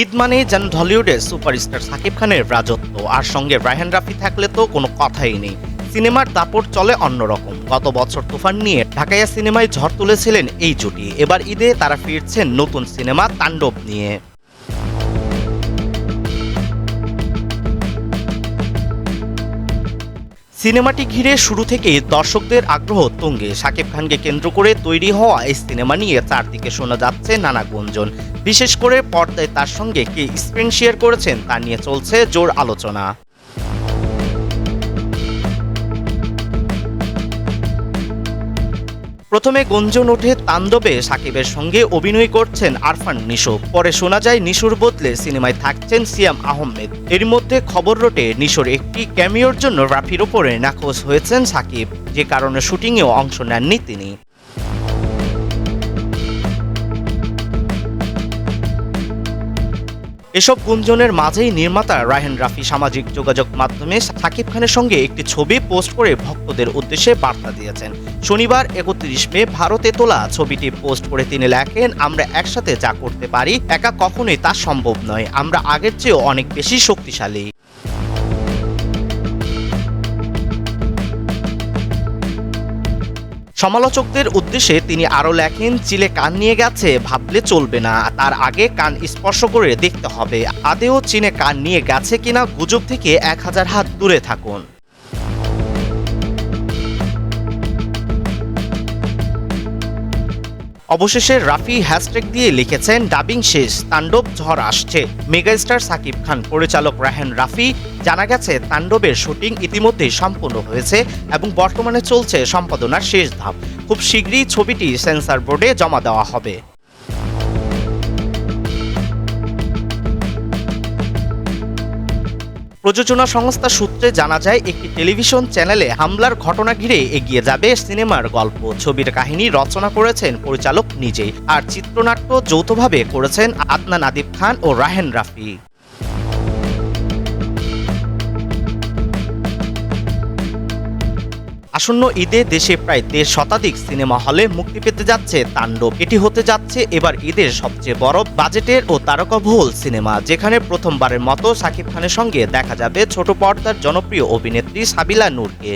ঈদ মানে যেন ঢলিউডের সুপারস্টার সাকিব খানের রাজত্ব। আর সঙ্গে রায়হান রাফি থাকলে তো কোনো কথাই নেই। সিনেমার দাপট চলে অন্যরকম গত বছর তুফান নিয়ে ঢাকাইয়া সিনেমায় ঝড় তুলেছিলেন এই জুটি। এবার ঈদে তারা ফিরছেন নতুন সিনেমা তাণ্ডব নিয়ে। সিনেমাটি ঘিরে শুরু থেকে দর্শকদের আগ্রহ তুঙ্গে। শাকিব খানকে কেন্দ্র করে তৈরি হওয়া এই সিনেমা নিয়ে চারদিকে শোনা যাচ্ছে নানা গুঞ্জন। বিশেষ করে পর্দায় তার সঙ্গে কে স্ক্রিন শেয়ার করেছেন তা নিয়ে চলছে জোর আলোচনা। প্রথমে গুঞ্জন ওঠে তাণ্ডবে সাকিবের সঙ্গে অভিনয় করছেন আরফান নিশো। পরে শোনা যায় নিশোর বদলে সিনেমায় থাকছেন সিয়াম আহমেদ। এর মধ্যে খবর রোটে নিশোর একটি ক্যামিওর জন্য রাফির ওপরে নাকচ হয়েছেন সাকিব, যে কারণে শুটিংয়েও অংশ নেননি তিনি। এসব গুঞ্জনের মাঝেই নির্মাতা রাহেন রাফি সামাজিক যোগাযোগ মাধ্যমে সাকিব খানের সঙ্গে একটি ছবি পোস্ট করে ভক্তদের উদ্দেশ্যে বার্তা দিয়েছেন। শনিবার একত্রিশ মে ভারতে তোলা ছবিটি পোস্ট করে তিনি লেখেন, আমরা একসাথে যা করতে পারি, একা কখনোই তা সম্ভব নয়। আমরা আগের চেয়েও অনেক বেশি শক্তিশালী। সমালোচকদের উদ্দেশ্যে তিনি আরও লেখেন, চিলে কান নিয়ে গেছে, ভাবলে চলবে না, তার আগে কান স্পর্শ করে দেখতে হবে। আদেও চীনে কান নিয়ে গেছে কিনা, গুজব থেকে এক হাজার হাত দূরে থাকুন। অবশেষে রাফি হ্যাশট্যাগ দিয়ে লিখেছেন, ডাবিং শেষ, তাণ্ডব ঝড় আসছে। মেগাস্টার সাকিব খান, পরিচালক রাহেন রাফি, জানা গেছে, তাণ্ডবের শুটিং ইতিমধ্যেই সম্পূর্ণ হয়েছে এবং বর্তমানে চলছে সম্পাদনার শেষ ধাপ। খুব শীঘ্রই ছবিটি সেন্সর বোর্ডে জমা দেওয়া হবে। প্রযোজনা সংস্থা সূত্রে জানা যায়, একটি টেলিভিশন চ্যানেলে হামলার ঘটনা ঘিরে এগিয়ে যাবে সিনেমার গল্প। ছবির কাহিনী রচনা করেছেন পরিচালক নিজেই। আর চিত্রনাট্য যৌথভাবে করেছেন আদনান আদিব খান ও রাহেন রাফি। আসন্ন ঈদে দেশে প্রায় দেড় শতাধিক সিনেমা হলে মুক্তি পেতে যাচ্ছে তাণ্ডব। এটি হতে যাচ্ছে এবার ঈদের সবচেয়ে বড় বাজেটের ও তারকাবহুল সিনেমা, যেখানে প্রথমবারের মতো শাকিব খানের সঙ্গে দেখা যাবে ছোট পর্দার জনপ্রিয় অভিনেত্রী সাবিলা নূরকে।